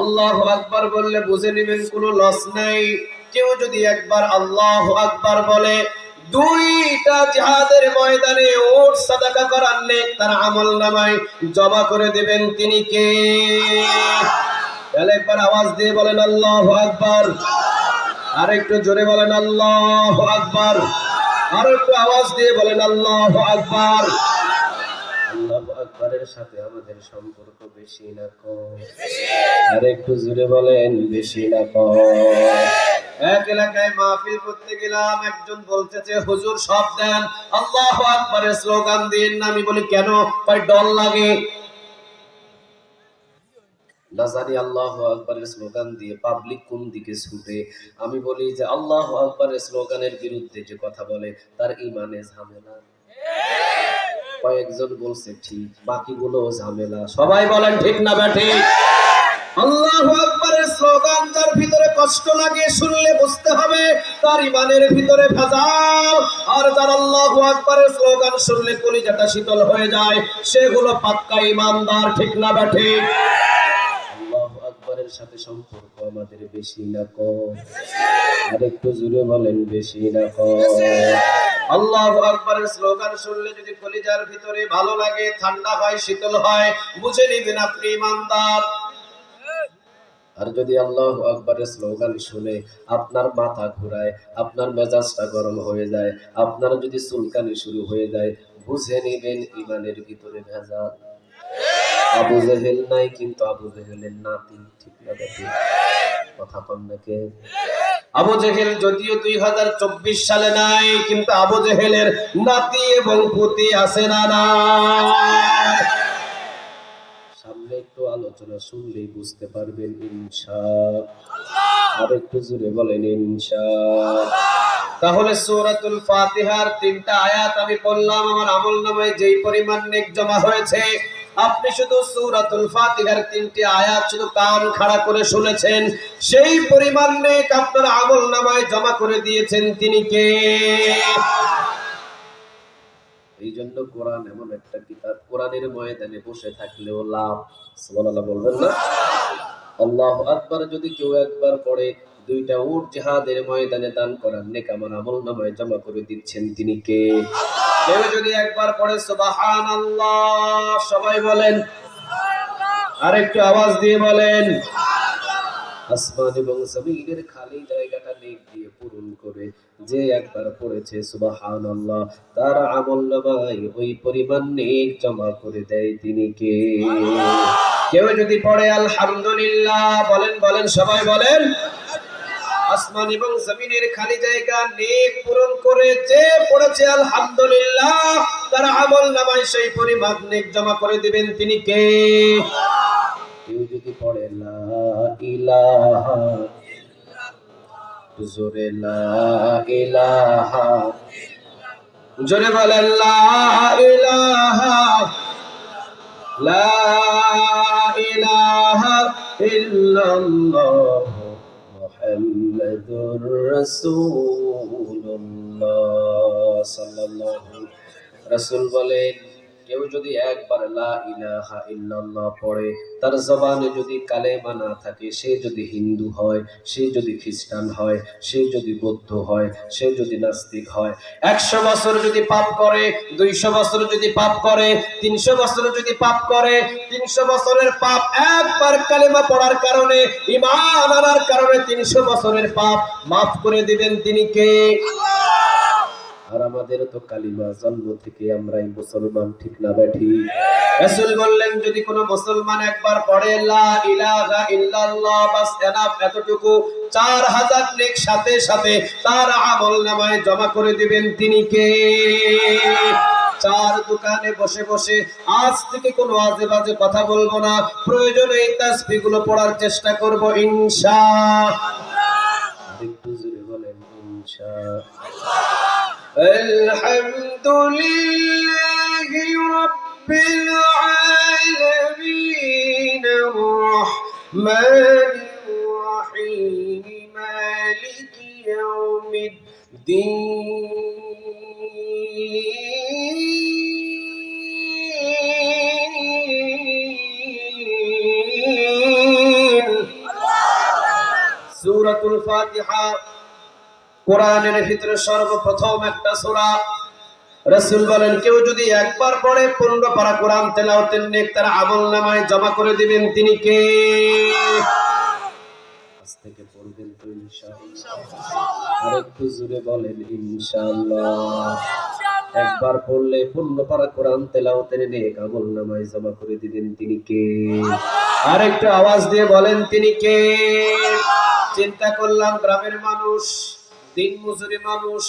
আল্লাহ আকবার বললে বুঝে নেবেন কোনো লস নাই। কেউ যদি একবার আল্লাহ আকবার বলে, দুইটা ময়দানে আমল নামায় জমা করে দেবেন তিনি কে? তাহলে একবার আওয়াজ দিয়ে বলেন আল্লাহ আকবার। আর একটু জোরে বলেন আল্লাহ আর একটু আওয়াজ দিয়ে বলেন আল্লাহ আকবার। আকবরের সাথে আমাদের সম্পর্ক বেশি না কম। আর একটু জোরে বলেন, বেশি না কম। এক এলাকায় মাহফিল করতে গেলাম, একজন বলতেছে হুজুর, সব দেন। আল্লাহ আকবরের স্লোগান দিন আমি বলি, কেন? কয় ডল লাগে। লাজারি আল্লাহ আকবরের স্লোগান দিয়ে পাবলিক কোন দিকে ছুটে। আমি বলি যে, আল্লাহ আকবরের স্লোগানের বিরুদ্ধে যে কথা বলে, তার ইমানে ঝামেলা। কয়েকজন বলছে, ঠিক, বাকিগুলো ঝামেলা। সবাই বলেন, ঠিক না ব্যাঠি আল্লাহ আকবরের স্লোগান ভিতরে কষ্ট লাগে, শুনলে বুঝতে হবে, তার ইমানের ভিতরে ভেজাল। আর আল্লাহ আকবরের স্লোগান, শুনলে কলিজাটা শীতল হয়ে যায়, সেগুলো পাক্কা ইমানদার, ঠিক না ব্যাঠি আল্লাহ আকবরের সাথে সম্পর্ক আমাদের বেশি না কম। আর একটু জুড়ে বলেন, বেশি না কম। আল্লাহ আকবরের স্লোগান শুনলে যদি কলিজার ভিতরে ভালো লাগে, ঠান্ডা হয়, শীতল হয়, বুঝে নিবেন আপনি ইমানদার। আর যদি আল্লাহ আকবরের স্লোগান শুনে আপনার মাথা ঘুরায়, আপনার মেজাজটা গরম হয়ে যায়, আপনার যদি চুলকানি শুরু হয়ে যায়, বুঝে নিবেন ইমানের ভিতরে ভেজাল। আবু জেহেল নাই, কিন্তু আবু জেহেলের নাতি ঠিক না কথা কন নাকি আবু জেহেল যদিও দুই হাজার চব্বিশ সালে নাই, কিন্তু আবু জেহেলের নাতি এবং পুতি আছে না সামনে একটু আলোচনা শুনলেই বুঝতে পারবেন, ইনশা আর একটু জুড়ে বলেন, ইনশা তাহলে সূরাতুল ফাতিহার তিনটা আয়াত আমি বললাম আমার আমল নামায় যেই পরিমাণ জমা হয়েছে আপনি শুধু সূরাতুল ফাতিহার তিনটি আয়াত শুধু কান খাড়া করে শুনেছেন, সেই পরিমাণ আপনার আমল নামায় জমা করে দিয়েছেন তিনি কে? এই জন্য কোরআন এমন একটা কিতাব, কোরআনের ময়দানে বসে থাকলেও লাভ, সুবহানাল্লাহ বলবেন না? আল্লাহ আকবার, যদি কেউ একবার পড়ে দুইটা উট জিহাদের ময়দানে দান করার নেক আমল নামায় জমা করে দিচ্ছেন তিনি কে? কেউ যদি একবার পড়ে সুবহানাল্লাহ সবাই বলেন আর একটু আওয়াজ দিয়ে বলেন আসমান এবং জমিনের খালি জায়গাটা নেক দিয়ে পূরণ করে যে একবার পড়েছে সুবহানাল্লাহ তার আমল নামায় ওই পরিমাণ নেক জমা করে দেয় তিনি কে? কেউ যদি পড়ে আলহামদুলিল্লাহ বলেন বলেন সবাই বলেন আসমান এবং জমিনের খালি জায়গা নেক পূরণ করে যে পড়েছে, আলহামদুলিল্লাহ, তার আমল নামায় সেই পরিমাণ নেক জমা করে দিবেন তিনি কে? কেউ যদি পড়ে, লা ইলাহা জোরে, লা ইলাহা জোরে বলেন, লা ইলাহা লা ইলাহা মুহাম্মাদুর صلى الله رسول বলেন কেউ যদি একবার ইলাহা ইল্লাল্লাহ পড়ে, তার জবানে যদি কালেমা না থাকে, সে যদি হিন্দু হয়, সে যদি খ্রিস্টান হয়, সে যদি বৌদ্ধ হয়, সে যদি নাস্তিক হয়, একশো বছর যদি পাপ করে, দুইশো বছর যদি পাপ করে, তিনশো বছর যদি পাপ করে, তিনশো বছরের পাপ একবার কালেমা পড়ার কারণে, ইমান আনার কারণে তিনশো বছরের পাপ, মাফ করে দিবেন তিনি কে? আর আমাদের তো কালিমা জন্ম থেকে আমরাই মুসলমান ঠিক না ব্যাঠি রাসূল বললেন যদি কোনো মুসলমান একবার পড়ে লা ইলাহা ইল্লাল্লাহ বাস এনাফ এতটুকু 4000 নেক সাথে সাথে তার আমল নামায় জমা করে দিবেন তিনি কে? চার দোকানে বসে বসে আজ থেকে কোনো আজে বাজে কথা বলব না প্রয়োজনে এই তাসবিহগুলো পড়ার চেষ্টা করব ইনশাআল্লাহ একটু জোরে বলেন ইনশাআল্লাহ الحمد لله رب العالمين الرحمن الرحيم مالك يوم الدين. سورة الفاتحة. কোরআনের ভিতরে সর্বপ্রথম একটা সূরা। রাসূল বলেন কেউ যদি একবার পড়ে পনেরো পারা কোরআন তেলাওয়াতের নেক তার আমল নামায় জমা করে দিবেন তিনি কে? আজ থেকে পড়বেন তো ইনশাআল্লাহ। আর জোরে বলেন ইনশাআল্লাহ। একবার পড়লে পূর্ণ পারা কোরআন নেক আমল নামায় জমা করে দিবেন তিনি কে? আওয়াজ দিয়ে বলেন তিনি কে? চিন্তা করলাম গ্রামের মানুষ। দিন মজুরি মানুষ